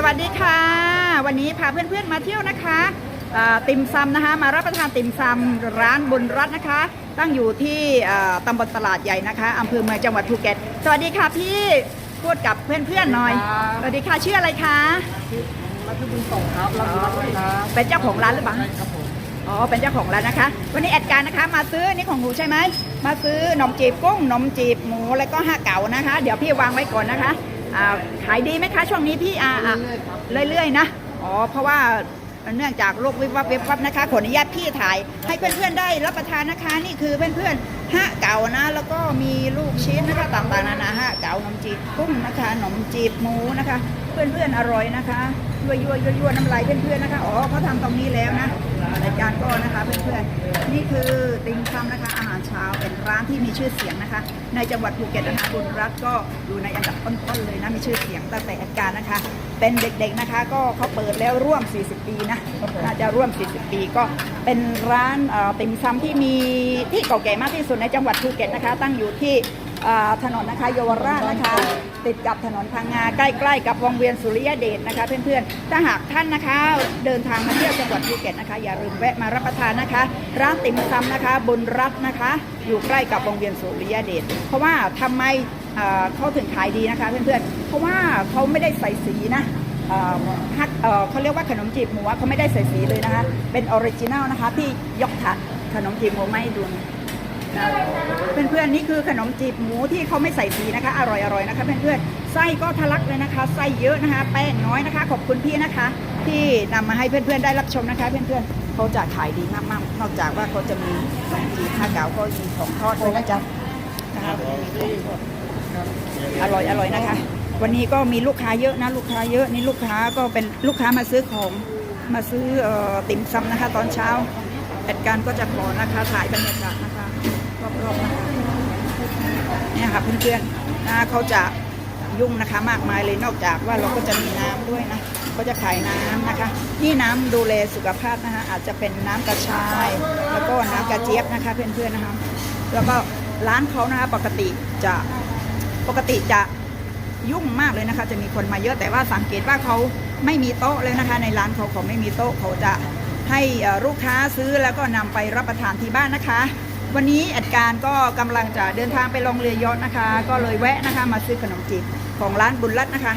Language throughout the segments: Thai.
สวัสดีค่ะ วันนี้พาเพื่อนๆมาเที่ยวนะคะอ่าติ่มซำนะคะ มารับประทานติ่มซำร้านบุญรัตน์นะคะ ตั้งอยู่ที่อ่าตำบลตลาดใหญ่นะคะอำเภอเมืองจังหวัดภูเก็ต สวัสดีค่ะพี่พูดกับเพื่อนๆหน่อยครับสวัสดีค่ะชื่ออะไรคะมาที่บุญส่งครับรับรับด้วยครับเป็นเจ้าของร้านหรือเปล่าใช่ครับผมอ๋อเป็นเจ้าของร้านนะคะ วันนี้แอดการนะคะ มาซื้อนี่ของหนูใช่ไหมมาซื้อขนมจีบกุ้งขนมจีบหมูแล้วก็ห้าเก๋านะคะ เดี๋ยวพี่วางไว้ก่อนนะคะ อ่าขายดีไหมคะช่วงนี้พี่อ่าอ่าเรื่อยๆนะอ๋อเพราะว่าเนื่องจากโรควิบวับวิบวับนะคะขออนุญาตพี่ถ่ายให้เพื่อนๆได้รับประทานนะคะนี่คือเพื่อนๆห้าเก่านะ แล้วก็มีลูก ชิ้นนะคะต่างๆนานาห้าเก๋าขนมจีบกุ้งนะคะขนมจีบหมูนะคะ เพื่อนๆอร่อยนะคะยั่วยั่วยั่วยั่วน้ำลายเพื่อนๆนะคะอ๋อเขาทำตรงนี้แล้วนะรายการก็นะคะเพื่อนๆนี่คือติงคำนะคะ อาหารเช้าเป็นร้านที่มีชื่อเสียงนะคะ ในจังหวัดภูเก็ตนะคะบุญรัตก็อยู่ในอันดับต้นๆเลยนะมีชื่อเสียงตั้งแต่อาการนะคะ เป็นเด็กๆนะคะก็เขาเปิดแล้วร่วม 40 ปีนะน่าจะร่วม 40 ปีก็เป็นร้านติ่มซำที่มีที่เก่าแก่มากที่สุดในจังหวัดภูเก็ตนะคะ ตั้งอยู่ที่ ถนนนะคะเยาวราชนะคะ ติดกับถนนพังงาใกล้ ๆ กับวงเวียนสุริยเดชนะคะ เพื่อนๆถ้าหากท่านนะคะ เดินทางมาเที่ยวจังหวัดภูเก็ตนะคะ อย่าลืมแวะมารับประทานนะคะ ร้านติ่มซำนะคะบุญรัตน์นะคะ อยู่ใกล้กับวงเวียนสุริยเดชเพราะว่าทำไมเขาถึงขายดีนะคะเพื่อนๆเพราะว่าเขาไม่ได้ใส่สีนะฮักเขาเรียกว่าขนมจีบหมูเขาไม่ได้ใส่สีเลยนะคะ เป็นออริจินัลนะคะ ที่ยกถาดขนมจีบหมูไม่ดู เพื่อนๆนี่คือขนมจีบหมูที่เขาไม่ใส่สีนะคะ อร่อยๆนะคะเพื่อนๆไส้ก็ทะลักเลยนะคะไส้เยอะนะคะ แป้งน้อยนะคะ ขอบคุณพี่นะคะ ที่นำมาให้เพื่อนๆได้รับชมนะคะ เพื่อนๆเขาจะขายดีมากๆนอกจากว่าเขาจะมีขนมจีบห้าเก๋าก็มีของทอดด้วยนะจ๊ะนะคะอร่อยอร่อยนะคะ วันนี้ก็มีลูกค้าเยอะนะลูกค้าเยอะนี่ลูกค้าก็เป็นลูกค้ามาซื้อของมาซื้อออติ่มซำนะคะ ตอนเช้าแอดการก็จะขอนะคะถ่ายบรรยากาศนะคะ รอบๆนะคะเนี่ยค่ะเพื่อนๆนะเขาจะยุ่งนะคะมากมายเลยนอกจากว่าเราก็จะมีน้ำด้วยนะเขาจะขายน้ำนะคะนี่น้ำดูแลสุขภาพนะคะอาจจะเป็นน้ำกระชาย แล้วก็น้ำกระเจี๊ยบนะคะเพื่อนๆนะคะ แล้วก็ร้านเขานะคะปกติจะปกติจะยุ่งมากเลยนะคะ จะมีคนมาเยอะแต่ว่าสังเกตว่าเขาไม่มีโต๊ะเลยนะคะ ในร้านเขาเขาไม่มีโต๊ะเขาจะให้ลูกค้าซื้อแล้วก็นำไปรับประทานที่บ้านนะคะ วันนี้แอดการก็กำลังจะเดินทางไปลงเรือยอชต์นะคะ ก็เลยแวะนะคะมาซื้อขนมจีบของร้านบุญรัตน์นะคะ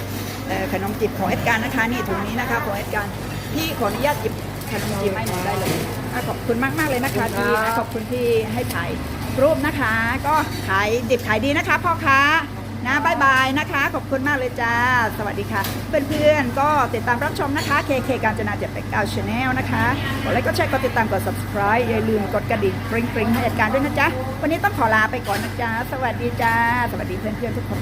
เอ่อขนมจีบของแอดการนะคะนี่ถุงนี้นะคะของแอดการพี่ขออนุญาตหยิบขนมจีบให้หนูได้เลยอะขอบคุณมากมากๆเลยนะคะที่นะขอบคุณที่ให้ถ่ายรูปนะคะ ก็ขายดิบขายดีนะคะพ่อค้า นะบายบายนะคะ ขอบคุณมากเลยจ้า สวัสดีค่ะ เพื่อนๆ ก็ติดตามรับชมนะคะ KK การจนาเจ็ดแปดเก้าชาแนลนะคะกดไลค์กดแชร์กดติดตามกด subscribe อย่าลืมกดกระดิ่งกริ๊งกริ๊งให้จัดการด้วยนะจ๊ะ วันนี้ต้องขอลาไปก่อนนะจ๊ะ สวัสดีจ้า สวัสดีเพื่อนๆทุกคน